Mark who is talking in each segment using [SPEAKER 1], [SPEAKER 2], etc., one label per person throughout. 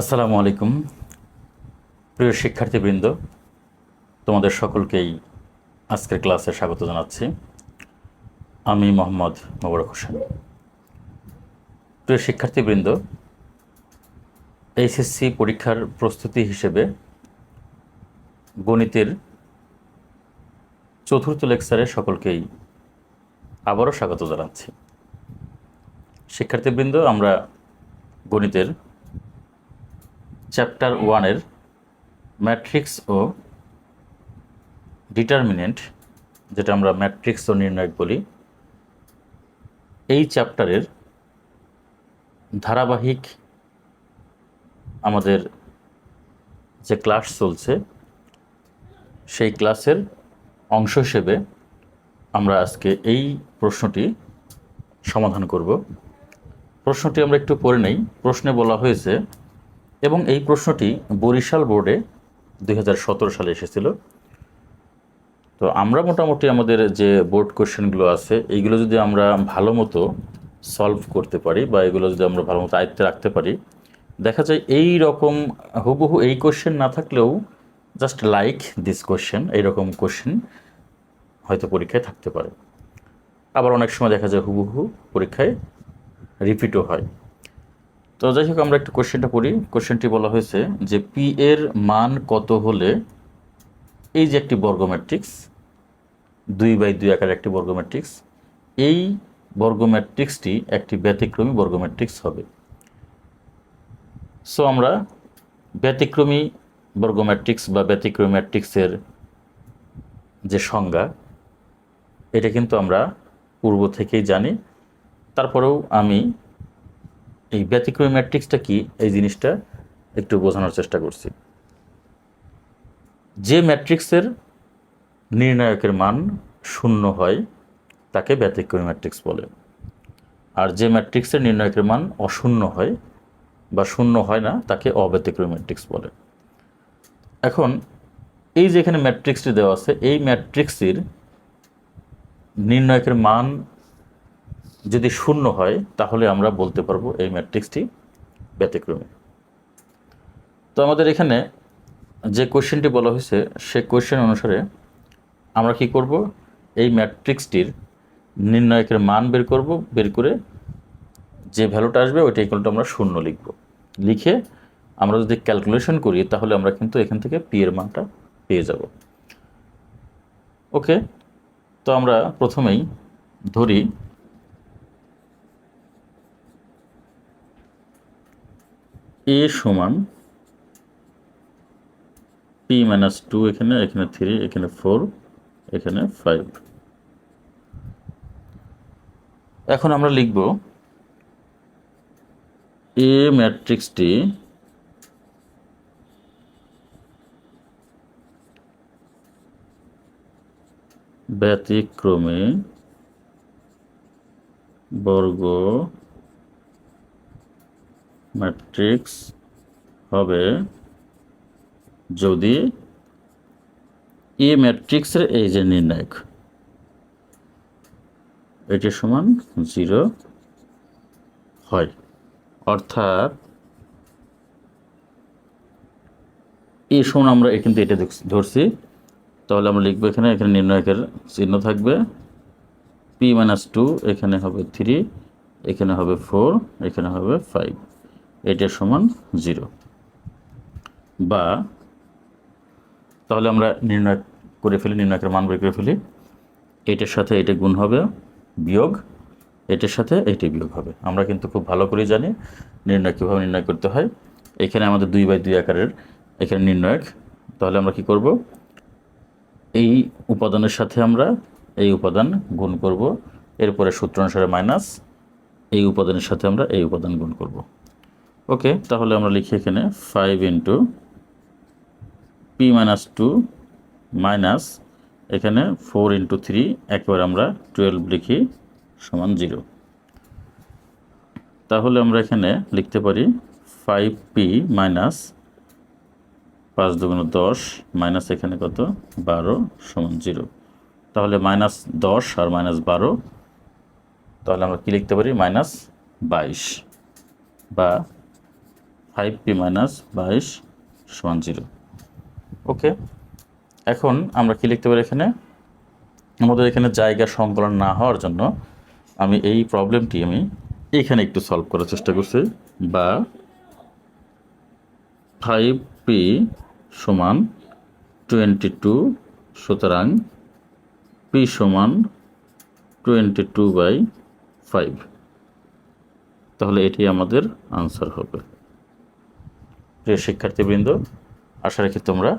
[SPEAKER 1] আসসালামু আলাইকুম। প্রিয় শিক্ষার্থীবৃন্দ, তোমাদের সকলকেই আজকের ক্লাসে স্বাগত জানাচ্ছি। আমি মোহাম্মদ মোবারক হোসেন। প্রিয় শিক্ষার্থীবৃন্দ, এইচএসসি পরীক্ষার প্রস্তুতি হিসেবে গণিতের চতুর্থ লেকচারে সকলকেই আবারও স্বাগত জানাচ্ছি। শিক্ষার্থীবৃন্দ, আমরা গণিতের চ্যাপ্টার ওয়ানের ম্যাট্রিক্স ও ডিটারমিনেন্ট যেটা আমরা ম্যাট্রিক্স ও নির্ণায়ক বলি, এই চ্যাপ্টারের ধারাবাহিক আমাদের যে ক্লাস চলছে, সেই ক্লাসের অংশ হিসেবে আমরা আজকে এই প্রশ্নটি সমাধান করব। প্রশ্নটি আমরা একটু পড়ে নেই। প্রশ্নে বলা হয়েছে এবং এই প্রশ্নটি বরিশাল বোর্ডে দু হাজার সতেরো সালে এসেছিল। তো আমরা মোটামুটি আমাদের যে বোর্ড কোশ্চেনগুলো আছে, এইগুলো যদি আমরা ভালো মতো সলভ করতে পারি বা এগুলো যদি আমরা ভালো মতো আয়ত্তে রাখতে পারি, দেখা যায় এই রকম হুবহু এই কোশ্চেন না থাকলেও জাস্ট লাইক দিস কোশ্চেন এইরকম কোশ্চেন হয়তো পরীক্ষায় থাকতে পারে। আবার অনেক সময় দেখা যায় হুবহু পরীক্ষায় রিপিটও হয়। তো যাই হোক, আমরা একটু কোশ্চেনটা পড়ি। কোশ্চেনটি বলা হয়েছে যে পি এর মান কত হলে এই যে একটি বর্গ ম্যাট্রিক্স, দুই বাই দুই আকার একটি বর্গ ম্যাট্রিক্স, এই বর্গ ম্যাট্রিক্সটি একটি ব্যতিক্রমী বর্গ ম্যাট্রিক্স হবে। সো আমরা ব্যতিক্রমী বর্গ ম্যাট্রিক্স বা ব্যতিক্রমী ম্যাট্রিক্সের যে সংজ্ঞা, এটা কিন্তু আমরা পূর্ব থেকেই জানি। তারপরেও আমি এই ব্যতিক্রমী ম্যাট্রিক্সটা কি? এই জিনিসটা একটু বোঝানোর চেষ্টা করছি। যে ম্যাট্রিক্সের নির্ণায়কের মান শূন্য হয়, তাকে ব্যতিক্রমী ম্যাট্রিক্স বলে। আর যে ম্যাট্রিক্সের নির্ণায়কের মান অশূন্য হয় বা শূন্য হয় না, তাকে অব্যতিক্রমী ম্যাট্রিক্স বলে। এখন, এই যে এখানে ম্যাট্রিক্সটি দেওয়া আছে, এই ম্যাট্রিক্সটির নির্ণায়কের মান যদি শূন্য হয়, তাহলে আমরা বলতে পারব এই ম্যাট্রিক্সটি ব্যতিক্রমী। তো আমাদের এখানে যে কোশ্চেনটি বলা হয়েছে, সে কোশ্চেন অনুসারে আমরা কি করব? এই ম্যাট্রিক্সটির নির্ণায়কের মান বের করব, বের করে যে ভ্যালুটা আসবে ওইটা ইকুয়ালটা আমরা শূন্য লিখব। লিখে আমরা যদি ক্যালকুলেশন করি, তাহলে আমরা কিন্তু এখান থেকে পি এর মানটা পেয়ে যাব। ওকে, তো আমরা প্রথমেই ধরি এ সমান পি মাইনাস টু এখানে এখানে থ্রি এখানে ফোর এখানে ফাইভ এখন আমরা লিখব এ ম্যাট্রিক্সটি ব্যতিক্রমে বর্গ ম্যাট্রিক্স হবে যদি এ ম্যাট্রিক্সের এই যে নির্ণায়ক, এটি সমান জিরো হয়। অর্থাৎ এ সমান আমরা কিন্তু এটা ধরছি। তাহলে আমরা লিখব এখানে এখানে নির্ণায়কের চিহ্ন থাকবে। পি মাইনাস টু, এখানে হবে থ্রি, এখানে হবে ফোর, এখানে হবে ফাইভ। এটার সমান জিরো। বা তাহলে আমরা নির্ণয় করে ফেলি নির্ণয়কের মান বের করে ফেলি। এটার সাথে এটা গুণ হবে বিয়োগ, এটার সাথে এটি বিয়োগ হবে। আমরা কিন্তু খুব ভালো করে জানি নির্ণয় কীভাবে নির্ণয় করতে হয়। এখানে আমাদের দুই বাই দুই আকারের এখানে নির্ণয়ক তাহলে আমরা কি করব? এই উপাদানের সাথে আমরা এই উপাদান গুণ করব। এরপরে সূত্র অনুসারে মাইনাস এই উপাদানের সাথে আমরা এই উপাদান গুণ করব। ওকে, তাহলে আমরা লিখি এখানে five into P minus two minus এখানে ফোর ইন্টু থ্রি একবার আমরা টুয়েলভ লিখি সমান জিরো তাহলে আমরা এখানে লিখতে পারি ফাইভ পি মাইনাস পাঁচ দুগুণ দশ মাইনাস এখানে কত? বারো সমান জিরো তাহলে মাইনাস দশ আর মাইনাস বারো, তাহলে আমরা কী লিখতে পারি? মাইনাস বাইশ বা ফাইভ পি মাইনাস বাইশ সমান জিরো ওকে এখন আমরা কি লিখতে পারি এখানে? আমাদের এখানে জায়গা সংকলন না হওয়ার জন্য আমি এই প্রবলেমটি আমি এখানে একটু সলভ করার চেষ্টা করছি। বা ফাইভ পি সমান টোয়েন্টি টু সুতরাং পি সমান টোয়েন্টি টু বাই ফাইভ তাহলে এটি আমাদের আনসার হবে। প্রিয় শিক্ষার্থীবৃন্দ, আশা রাখি তোমরা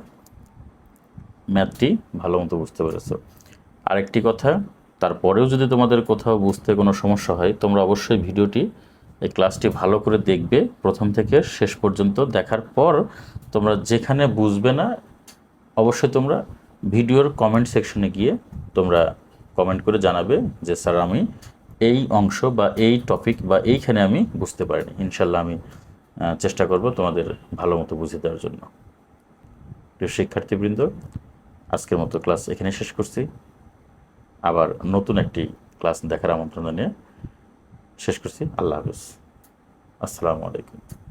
[SPEAKER 1] ম্যাথটি ভালো মতো বুঝতে পেরেছ। আরেকটি কথা, তারপরেও যদি তোমাদের কোথাও বুঝতে কোনো সমস্যা হয়, তোমরা অবশ্যই ভিডিওটি, এই ক্লাসটি ভালো করে দেখবে। প্রথম থেকে শেষ পর্যন্ত দেখার পর তোমরা যেখানে বুঝবে না, অবশ্যই তোমরা ভিডিওর কমেন্ট সেকশনে গিয়ে তোমরা কমেন্ট করে জানাবে যে, স্যার, আমি এই অংশ বা এই টপিক বা এইখানে আমি বুঝতে পারিনি। ইনশাল্লাহ আমি চেষ্টা করব তোমাদের ভালো মতো বুঝে দেওয়ার জন্য। প্রিয় শিক্ষার্থীবৃন্দ, আজকের মতো ক্লাস এখানে শেষ করছি। আবার নতুন একটি ক্লাস দেখার আমন্ত্রণ নিয়ে শেষ করছি। আল্লাহ হাফিজ। আসসালামু আলাইকুম।